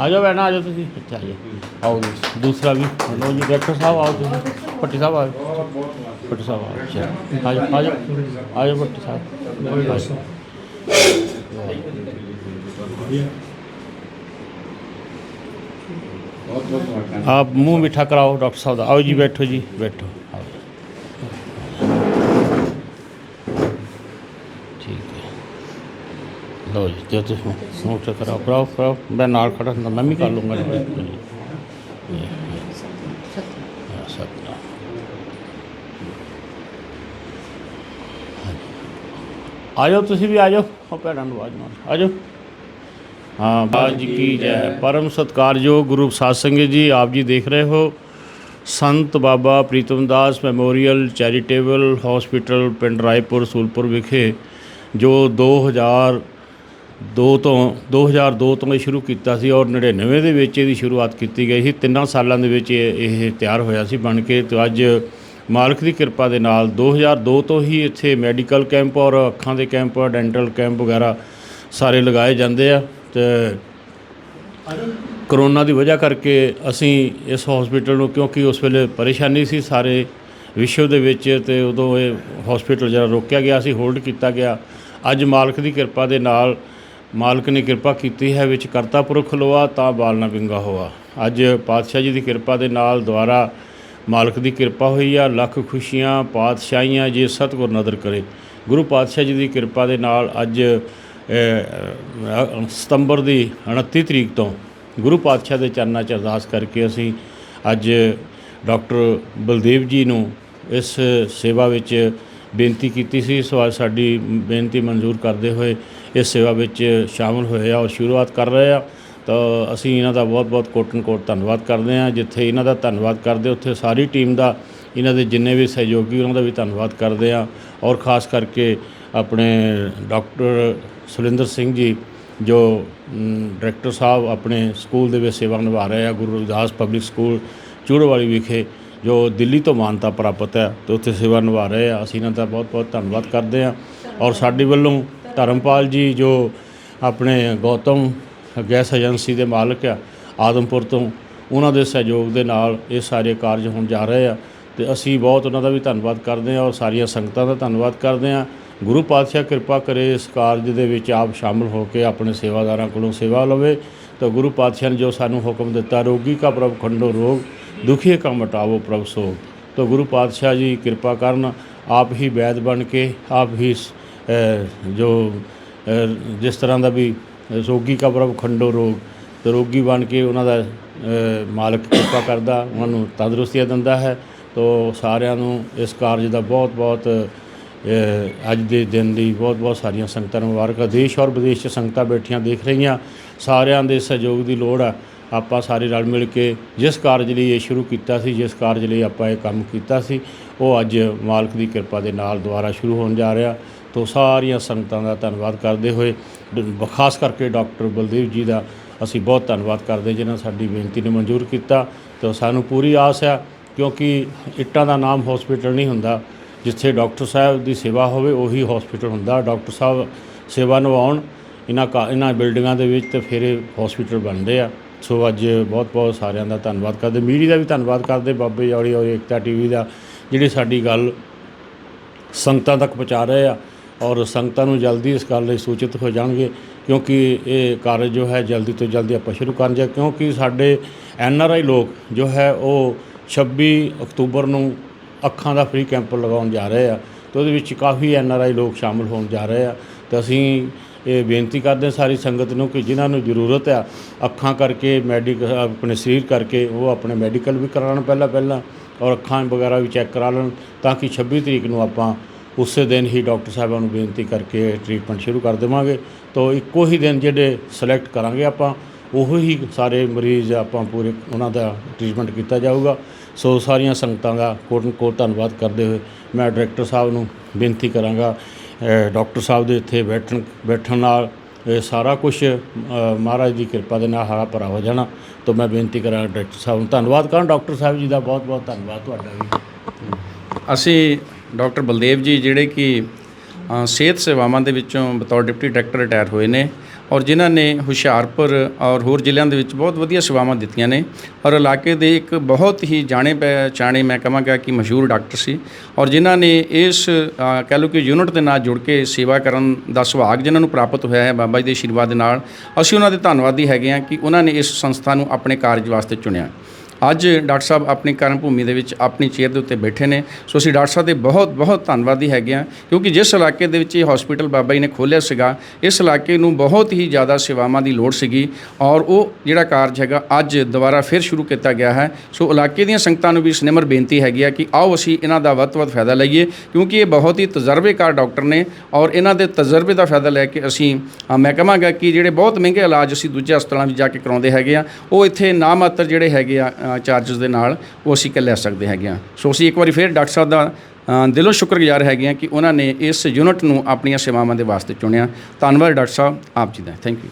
ਆ ਜਾਓ ਬੈਠਣਾ ਆ ਜਾਓ ਤੁਸੀਂ ਇੱਥੇ ਆ ਜਾਓ ਆਓ ਜੀ। ਦੂਸਰਾ ਵੀ ਲਓ ਜੀ ਡਾਕਟਰ ਸਾਹਿਬ ਆਓ ਤੁਸੀਂ ਪੱਟੀ ਸਾਹਿਬ ਆਓ ਪੱਟੀ ਸਾਹਿਬ ਆਓ ਅੱਛਾ। ਆ ਜਾਓ ਆ ਜਾਓ ਆ ਜਾਓ ਪੱਟੀ ਸਾਹਿਬ ਆ ਜਾਓ। ਆਪ ਮੂੰਹ ਮਿੱਠਾ ਕਰਾਓ ਡਾਕਟਰ ਸਾਹਿਬ ਦਾ ਆਓ ਜੀ ਬੈਠੋ ਜੀ ਬੈਠੋ ਆਓ। ਠੀਕ ਹੈ ਲਓ ਜੀ ਜੇ ਤੁਸੀਂ ਸੋਚ ਕਰਾਓ ਕਰਾਓ ਕਰਾਓ ਮੈਂ ਨਾਲ ਖੜਾ ਹੁੰਦਾ ਮੈਂ ਵੀ ਕਰ ਲੂੰਗਾ ਜੀ। ਇਹ, ਇਹ। ਸਤਨਾਮ ਆ ਜਾਓ ਤੁਸੀਂ ਵੀ ਆ ਜਾਓ ਉਹ ਭੈਣਾਂ ਨੂੰ ਆਵਾਜ਼ ਮਾਰ। ਆ ਜਾਓ ਹਾਂ ਬਾਜ ਕੀ ਜੈ। ਪਰਮ ਸਤਕਾਰਯੋਗ ਗੁਰੂ ਸਾਧ ਸੰਗਤ ਜੀ ਆਪ ਜੀ ਦੇਖ ਰਹੇ ਹੋ। Sant Baba Pritam Das memorial charitable hospital ਪਿੰਡ ਰਾਏਪੁਰ ਸੂਲਪੁਰ ਵਿਖੇ ਜੋ 2000 ਦੋ ਤੋਂ 2002 ਤੋਂ ਇਹ ਸ਼ੁਰੂ ਕੀਤਾ ਸੀ ਔਰ 99 ਦੇ ਵਿੱਚ ਇਹਦੀ ਸ਼ੁਰੂਆਤ ਕੀਤੀ ਗਈ ਸੀ। ਤਿੰਨਾਂ ਸਾਲਾਂ ਦੇ ਵਿੱਚ ਇਹ ਇਹ ਤਿਆਰ ਹੋਇਆ ਸੀ ਬਣ ਕੇ ਤੇ ਅੱਜ ਮਾਲਕ ਦੀ ਕਿਰਪਾ ਦੇ ਨਾਲ 2002 ਤੋਂ ਹੀ ਇੱਥੇ ਮੈਡੀਕਲ ਕੈਂਪ ਔਰ ਅੱਖਾਂ ਦੇ ਕੈਂਪ, ਡੈਂਟਲ ਕੈਂਪ ਵਗੈਰਾ ਸਾਰੇ ਲਗਾਏ ਜਾਂਦੇ ਆ ਤੇ ਕਰੋਨਾ ਦੀ ਵਜ੍ਹਾ ਕਰਕੇ ਅਸੀਂ ਇਸ ਹਸਪੀਟਲ ਨੂੰ ਕਿਉਂਕਿ ਉਸ ਵੇਲੇ ਪਰੇਸ਼ਾਨੀ ਸੀ ਸਾਰੇ ਵਿਸ਼ਵ ਦੇ ਵਿੱਚ ਤੇ ਉਦੋਂ ਇਹ ਹਸਪੀਟਲ ਜਿਹੜਾ ਰੋਕਿਆ ਗਿਆ ਸੀ, ਹੋਲਡ ਕੀਤਾ ਗਿਆ। ਅੱਜ ਮਾਲਕ ਦੀ ਕਿਰਪਾ ਦੇ ਨਾਲ ਮਾਲਕ ਨੇ ਕਿਰਪਾ ਕੀਤੀ ਹੈ, ਵਿੱਚ ਕਰਤਾ ਪੁਰਖ ਲੋਆ ਤਾਂ ਬਾਲਨਾ ਵਿੰਗਾ ਹੋਆ। ਅੱਜ ਪਾਤਸ਼ਾਹ ਜੀ ਦੀ ਕਿਰਪਾ ਦੇ ਨਾਲ ਦੁਆਰਾ ਮਾਲਕ ਦੀ ਕਿਰਪਾ ਹੋਈ ਆ, ਲੱਖ ਖੁਸ਼ੀਆਂ, ਪਾਤਸ਼ਾਹੀਆਂ, ਜੇ ਸਤਿਗੁਰ ਨਦਰ ਕਰੇ। ਗੁਰੂ ਪਾਤਸ਼ਾਹ ਜੀ ਦੀ ਕਿਰਪਾ ਦੇ ਨਾਲ ਅੱਜ ਸਤੰਬਰ ਦੀ 29 ਤਰੀਕ ਤੋਂ ਗੁਰੂ ਪਾਤਸ਼ਾਹ ਦੇ ਚਰਨਾਂ 'ਚ ਅਰਦਾਸ ਕਰਕੇ ਅਸੀਂ ਅੱਜ ਡਾਕਟਰ ਬਲਦੇਵ ਜੀ ਨੂੰ ਇਸ ਸੇਵਾ ਵਿੱਚ ਬੇਨਤੀ ਕੀਤੀ ਸੀ ਸੋ ਅੱਜ ਸਾਡੀ ਬੇਨਤੀ ਮਨਜ਼ੂਰ ਕਰਦੇ ਹੋਏ ਇਸ ਸੇਵਾ ਵਿੱਚ ਸ਼ਾਮਲ ਹੋਏ ਆ ਔਰ ਸ਼ੁਰੂਆਤ ਕਰ ਰਹੇ ਆ। ਤਾਂ ਅਸੀਂ ਇਹਨਾਂ ਦਾ ਬਹੁਤ-ਬਹੁਤ ਕੋਟਨ ਕੋਟ ਧੰਨਵਾਦ ਕਰਦੇ ਹਾਂ। ਜਿੱਥੇ ਇਹਨਾਂ ਦਾ ਧੰਨਵਾਦ ਕਰਦੇ, ਉੱਥੇ ਸਾਰੀ ਟੀਮ ਦਾ, ਇਹਨਾਂ ਦੇ ਜਿੰਨੇ ਵੀ ਸਹਿਯੋਗੀ, ਉਹਨਾਂ ਦਾ ਵੀ ਧੰਨਵਾਦ ਕਰਦੇ ਹਾਂ। ਔਰ ਖਾਸ ਕਰਕੇ ਆਪਣੇ ਡਾਕਟਰ ਸੁਰਿੰਦਰ ਸਿੰਘ ਜੀ, ਜੋ ਡਾਇਰੈਕਟਰ ਸਾਹਿਬ ਆਪਣੇ ਸਕੂਲ ਦੇ ਵਿੱਚ ਸੇਵਾ ਨਿਭਾ ਰਹੇ ਆ, ਗੁਰੂ ਰਵਿਦਾਸ ਪਬਲਿਕ ਸਕੂਲ, ਚੂੜਵਾਲੀ ਵਿਖੇ। ਜੋ ਦਿੱਲੀ ਤੋਂ ਮਾਨਤਾ ਪ੍ਰਾਪਤ ਹੈ ਤੇ ਉੱਥੇ ਸੇਵਾ ਨਿਭਾ ਰਹੇ ਆ। ਅਸੀਂ ਇਹਨਾਂ ਦਾ ਬਹੁਤ-ਬਹੁਤ ਧੰਨਵਾਦ ਕਰਦੇ ਹਾਂ। ਔਰ ਸਾਡੇ ਵੱਲੋਂ ਧਰਮਪਾਲ ਜੀ ਜੋ ਆਪਣੇ ਗੌਤਮ ਗੈਸ ਏਜੰਸੀ ਦੇ ਮਾਲਕ ਆ, ਆਦਮਪੁਰ ਤੋਂ, ਉਹਨਾਂ ਦੇ ਸਹਿਯੋਗ ਦੇ ਨਾਲ ਇਹ ਸਾਰੇ ਕਾਰਜ ਹੁਣ ਜਾ ਰਹੇ ਆ ਤੇ ਅਸੀਂ ਬਹੁਤ ਉਹਨਾਂ ਦਾ ਵੀ ਧੰਨਵਾਦ ਕਰਦੇ ਹਾਂ ਔਰ ਸਾਰੀਆਂ ਸੰਗਤਾਂ ਦਾ ਧੰਨਵਾਦ ਕਰਦੇ ਹਾਂ। ਗੁਰੂ ਪਾਤਸ਼ਾਹ ਕਿਰਪਾ ਕਰੇ ਇਸ ਕਾਰਜ ਦੇ ਵਿੱਚ ਆਪ ਸ਼ਾਮਲ ਹੋ ਕੇ ਆਪਣੇ ਸੇਵਾਦਾਰਾਂ ਕੋਲੋਂ ਸੇਵਾ ਲਵੇ ਤਾਂ ਗੁਰੂ ਪਾਤਸ਼ਾਹ ਨੇ ਜੋ ਸਾਨੂੰ ਹੁਕਮ ਦਿੱਤਾ, ਰੋਗੀ ਕਾ ਪ੍ਰਭ ਖੰਡੋ ਰੋਗ ਦੁਖੀਏ ਕਾ ਮਟਾਵੋ ਪ੍ਰਭ ਸੋਗ ਤਾਂ ਗੁਰੂ ਪਾਤਸ਼ਾਹ ਜੀ ਕਿਰਪਾ ਕਰਨ, ਆਪ ਹੀ ਵੈਦ ਬਣ ਕੇ, ਆਪ ਹੀ ਜੋ ਜਿਸ ਤਰ੍ਹਾਂ ਦਾ ਵੀ ਰੋਗੀ ਕਾ ਪ੍ਰਭ ਖੰਡੋ ਰੋਗ, ਤੇ ਰੋਗੀ ਬਣ ਕੇ ਉਹਨਾਂ ਦਾ ਮਾਲਕ ਕਿਰਪਾ ਕਰਦਾ, ਉਹਨਾਂ ਨੂੰ ਤੰਦਰੁਸਤੀਆਂ ਦਿੰਦਾ ਹੈ। ਤੋ ਸਾਰਿਆਂ ਨੂੰ ਇਸ ਕਾਰਜ ਦਾ ਬਹੁਤ ਬਹੁਤ ਅੱਜ ਦੇ ਦਿਨ ਲਈ ਬਹੁਤ ਬਹੁਤ ਸਾਰੀਆਂ ਸੰਗਤਾਂ ਨੂੰ ਮੁਬਾਰਕਾਂ। ਦੇਸ਼ ਔਰ ਵਿਦੇਸ਼ 'ਚ ਸੰਗਤਾਂ ਬੈਠੀਆਂ, ਦੇਖ ਰਹੀਆਂ। ਸਾਰਿਆਂ ਦੇ ਸਹਿਯੋਗ ਦੀ ਲੋੜ ਆ। ਆਪਾਂ ਸਾਰੇ ਰਲ ਮਿਲ ਕੇ ਜਿਸ ਕਾਰਜ ਲਈ ਇਹ ਸ਼ੁਰੂ ਕੀਤਾ ਸੀ, ਜਿਸ ਕਾਰਜ ਲਈ ਆਪਾਂ ਇਹ ਕੰਮ ਕੀਤਾ ਸੀ, ਉਹ ਅੱਜ ਮਾਲਕ ਦੀ ਕਿਰਪਾ ਦੇ ਨਾਲ ਦੁਬਾਰਾ ਸ਼ੁਰੂ ਹੋਣ ਜਾ ਰਿਹਾ। ਤੋ ਸਾਰੀਆਂ ਸੰਗਤਾਂ ਦਾ ਧੰਨਵਾਦ ਕਰਦੇ ਹੋਏ ਖਾਸ ਕਰਕੇ ਡਾਕਟਰ ਬਲਦੇਵ ਜੀ ਦਾ ਅਸੀਂ ਬਹੁਤ ਧੰਨਵਾਦ ਕਰਦੇ ਜਿਨ੍ਹਾਂ ਸਾਡੀ ਬੇਨਤੀ ਨੂੰ ਮਨਜ਼ੂਰ ਕੀਤਾ। ਤੇ ਸਾਨੂੰ ਪੂਰੀ ਆਸ ਆ, ਕਿਉਂਕਿ ਇੱਟਾਂ ਦਾ ਨਾਮ ਹਸਪੀਟਲ ਨਹੀਂ ਹੁੰਦਾ। ਜਿੱਥੇ ਡਾਕਟਰ ਸਾਹਿਬ ਦੀ ਸੇਵਾ ਹੋਵੇ, ਉਹੀ ਹਸਪੀਟਲ ਹੁੰਦਾ। ਡਾਕਟਰ ਸਾਹਿਬ ਸੇਵਾ ਨਿਭਾਉਣ, ਇਹਨਾਂ ਕਾ, ਇਹਨਾਂ ਬਿਲਡਿੰਗਾਂ ਦੇ ਵਿੱਚ ਤੇ ਫਿਰ ਇਹ ਹਸਪੀਟਲ ਬਣਦੇ ਆ। ਸੋ ਅੱਜ ਬਹੁਤ ਬਹੁਤ ਸਾਰਿਆਂ ਦਾ ਧੰਨਵਾਦ ਕਰਦੇ ਮੀਡੀਆ ਦਾ ਵੀ ਧੰਨਵਾਦ ਕਰਦੇ ਬਾਬੇ ਜੌੜੀ ਔਰ ਏਕਤਾ ਟੀਵੀ ਦਾ, ਜਿਹੜੀ ਸਾਡੀ ਗੱਲ ਸੰਗਤਾਂ ਤੱਕ ਪਹੁੰਚਾ ਰਹੇ ਆ ਔਰ ਸੰਗਤਾਂ ਨੂੰ ਜਲਦੀ ਇਸ ਗੱਲ ਲਈ ਸੂਚਿਤ ਹੋ ਜਾਣਗੇ ਕਿਉਂਕਿ ਇਹ ਕਾਰਜ ਜੋ ਹੈ ਜਲਦੀ ਤੋਂ ਜਲਦੀ ਆਪਾਂ ਸ਼ੁਰੂ ਕਰਨ ਜਾ ਕਿਉਂਕਿ ਸਾਡੇ ਐਨ ਆਰ ਆਈ ਲੋਕ ਜੋ ਹੈ ਉਹ 26 ਅਕਤੂਬਰ ਨੂੰ ਅੱਖਾਂ ਦਾ ਫ੍ਰੀ ਕੈਂਪ ਲਗਾਉਣ ਜਾ ਰਹੇ ਆ ਤੇ ਉਹਦੇ ਵਿੱਚ ਕਾਫੀ ਐਨ ਆਰ ਆਈ ਲੋਕ ਸ਼ਾਮਲ ਹੋਣ ਜਾ ਰਹੇ ਆ। ਤੇ ਅਸੀਂ ਇਹ ਬੇਨਤੀ ਕਰਦੇ ਹਾਂ ਸਾਰੀ ਸੰਗਤ ਨੂੰ ਕਿ ਜਿਨ੍ਹਾਂ ਨੂੰ ਜ਼ਰੂਰਤ ਆ, ਅੱਖਾਂ ਕਰਕੇ ਮੈਡੀਕ ਆਪਣੇ ਸਰੀਰ ਕਰਕੇ, ਉਹ ਆਪਣੇ ਮੈਡੀਕਲ ਵੀ ਕਰਾਉਣ ਪਹਿਲਾਂ ਪਹਿਲਾਂ ਔਰ ਅੱਖਾਂ ਵਗੈਰਾ ਵੀ ਚੈੱਕ ਕਰਾ ਲੈਣ ਤਾਂ ਕਿ 26 ਤਰੀਕ ਨੂੰ ਆਪਾਂ ਉਸੇ ਦਿਨ ਹੀ ਡਾਕਟਰ ਸਾਹਿਬਾਂ ਨੂੰ ਬੇਨਤੀ ਕਰਕੇ ਟ੍ਰੀਟਮੈਂਟ ਸ਼ੁਰੂ ਕਰ ਦੇਵਾਂਗੇ। ਤਾਂ ਇੱਕੋ ਹੀ ਦਿਨ ਜਿਹੜੇ ਸਿਲੈਕਟ ਕਰਾਂਗੇ ਆਪਾਂ, ਉਹ ਹੀ ਸਾਰੇ ਮਰੀਜ਼ ਆਪਾਂ ਪੂਰੇ ਉਹਨਾਂ ਦਾ ਟ੍ਰੀਟਮੈਂਟ ਕੀਤਾ ਜਾਊਗਾ। ਸੋ ਸਾਰੀਆਂ ਸੰਗਤਾਂ ਦਾ ਕੋਟ ਕੋਟ ਧੰਨਵਾਦ ਕਰਦੇ ਹੋਏ ਮੈਂ ਡਾਇਰੈਕਟਰ ਸਾਹਿਬ ਨੂੰ ਬੇਨਤੀ ਕਰਾਂਗਾ ਡਾਕਟਰ ਸਾਹਿਬ ਦੇ ਇੱਥੇ ਬੈਠਣ ਬੈਠਣ ਨਾਲ, ਇਹ ਸਾਰਾ ਕੁਝ ਮਹਾਰਾਜ ਦੀ ਕਿਰਪਾ ਦੇ ਨਾਲ ਹਰਾ ਭਰਾ ਹੋ ਜਾਣਾ। ਤਾਂ ਮੈਂ ਬੇਨਤੀ ਕਰਾਂ ਡਾਕਟਰ ਸਾਹਿਬ ਨੂੰ ਧੰਨਵਾਦ ਕਰਾਂ। ਡਾਕਟਰ ਸਾਹਿਬ ਜੀ ਦਾ ਬਹੁਤ ਬਹੁਤ ਧੰਨਵਾਦ ਤੁਹਾਡਾ ਵੀ। ਅਸੀਂ ਡਾਕਟਰ ਬਲਦੇਵ ਜੀ, ਜਿਹੜੇ ਕਿ ਸਿਹਤ ਸੇਵਾਵਾਂ ਦੇ ਵਿੱਚੋਂ ਬਤੌਰ ਡਿਪਟੀ ਡਾਇਰੈਕਟਰ ਰਿਟਾਇਰ ਹੋਏ ਨੇ। ਔਰ ਜਿਨ੍ਹਾਂ ਨੇ ਹੁਸ਼ਿਆਰਪੁਰ ਔਰ ਹੋਰ ਜ਼ਿਲ੍ਹਿਆਂ ਦੇ ਵਿੱਚ ਬਹੁਤ ਵਧੀਆ ਸੇਵਾਵਾਂ ਦਿੱਤੀਆਂ ਨੇ ਔਰ ਇਲਾਕੇ ਦੇ ਇੱਕ ਬਹੁਤ ਹੀ ਜਾਣੇ ਪਛਾਣੇ ਮੈਂ ਕਹਾਂਗਾ ਕਿ ਮਸ਼ਹੂਰ ਡਾਕਟਰ ਸੀ ਔਰ ਜਿਨ੍ਹਾਂ ਨੇ ਇਸ ਅ, ਕਹਿ ਲਓ ਕਿ ਯੂਨਿਟ ਦੇ ਨਾਲ ਜੁੜ ਕੇ ਸੇਵਾ ਕਰਨ ਦਾ ਸੁਭਾਗ ਜਿਨ੍ਹਾਂ ਨੂੰ ਪ੍ਰਾਪਤ ਹੋਇਆ ਹੈ ਬਾਬਾ ਜੀ ਦੇ ਆਸ਼ੀਰਵਾਦ ਦੇ ਨਾਲ ਅਸੀਂ ਉਹਨਾਂ ਦੇ ਧੰਨਵਾਦੀ ਹੈਗੇ ਹਾਂ ਕਿ ਉਹਨਾਂ ਨੇ ਇਸ ਸੰਸਥਾ ਨੂੰ ਆਪਣੇ ਕਾਰਜ ਵਾਸਤੇ ਚੁਣਿਆ। ਅੱਜ ਡਾਕਟਰ ਸਾਹਿਬ ਆਪਣੀ ਕਰਮ ਭੂਮੀ ਦੇ ਵਿੱਚ ਆਪਣੀ ਚੇਅਰ ਦੇ ਉੱਤੇ ਬੈਠੇ ਨੇ। ਸੋ ਅਸੀਂ ਡਾਕਟਰ ਸਾਹਿਬ ਦੇ ਬਹੁਤ ਬਹੁਤ ਧੰਨਵਾਦੀ ਹੈਗੇ ਹਾਂ, ਕਿਉਂਕਿ ਜਿਸ ਇਲਾਕੇ ਦੇ ਵਿੱਚ ਇਹ ਹਸਪੀਟਲ ਬਾਬਾ ਜੀ ਨੇ ਖੋਲ੍ਹਿਆ ਸੀਗਾ, ਇਸ ਇਲਾਕੇ ਨੂੰ ਬਹੁਤ ਹੀ ਜ਼ਿਆਦਾ ਸੇਵਾਵਾਂ ਦੀ ਲੋੜ ਸੀਗੀ ਔਰ ਉਹ ਜਿਹੜਾ ਕਾਰਜ ਹੈਗਾ ਅੱਜ ਦੁਬਾਰਾ ਫਿਰ ਸ਼ੁਰੂ ਕੀਤਾ ਗਿਆ ਹੈ। ਸੋ ਇਲਾਕੇ ਦੀਆਂ ਸੰਗਤਾਂ ਨੂੰ ਵੀ ਸਨਿਮਰ ਬੇਨਤੀ ਹੈਗੀ ਆ ਕਿ ਆਓ ਅਸੀਂ ਇਹਨਾਂ ਦਾ ਵੱਧ ਤੋਂ ਵੱਧ ਫਾਇਦਾ ਲਈਏ, ਕਿਉਂਕਿ ਇਹ ਬਹੁਤ ਹੀ ਤਜਰਬੇਕਾਰ ਡਾਕਟਰ ਨੇ ਔਰ ਇਹਨਾਂ ਦੇ ਤਜਰਬੇ ਦਾ ਫਾਇਦਾ ਲੈ ਕੇ ਅਸੀਂ ਮੈਂ ਕਹਾਂਗਾ ਕਿ ਜਿਹੜੇ ਬਹੁਤ ਮਹਿੰਗੇ ਇਲਾਜ ਅਸੀਂ ਦੂਜੇ ਹਸਪਤਾਲਾਂ ਵਿੱਚ ਜਾ ਕੇ ਕਰਾਉਂਦੇ ਹੈਗੇ ਆ, ਉਹ ਇੱਥੇ ਨਾਮਾਤਰ ਜਿਹੜੇ ਹੈਗੇ ਆ ਚਾਰजेस ਦੇ ਨਾਲ ਉਹ ਅਸੀਂ ਕਿ ਲੈ ਸਕਦੇ ਹੈਗੇ ਆ ਸੋ ਅਸੀਂ ਇੱਕ ਵਾਰੀ ਫਿਰ ਡਾਕਟਰ ਸਾਹਿਬ ਦਾ ਦਿਲੋਂ ਸ਼ੁਕਰਗੁਜ਼ਾਰ ਹੈਗੇ ਆ ਕਿ ਉਹਨਾਂ ਨੇ ਇਸ ਯੂਨਿਟ ਨੂੰ ਆਪਣੀਆਂ ਸੇਵਾਵਾਂ ਦੇ ਵਾਸਤੇ ਚੁਣਿਆ। ਧੰਨਵਾਦ ਡਾਕਟਰ ਸਾਹਿਬ, ਆਪ ਜੀ ਦਾ। Thank you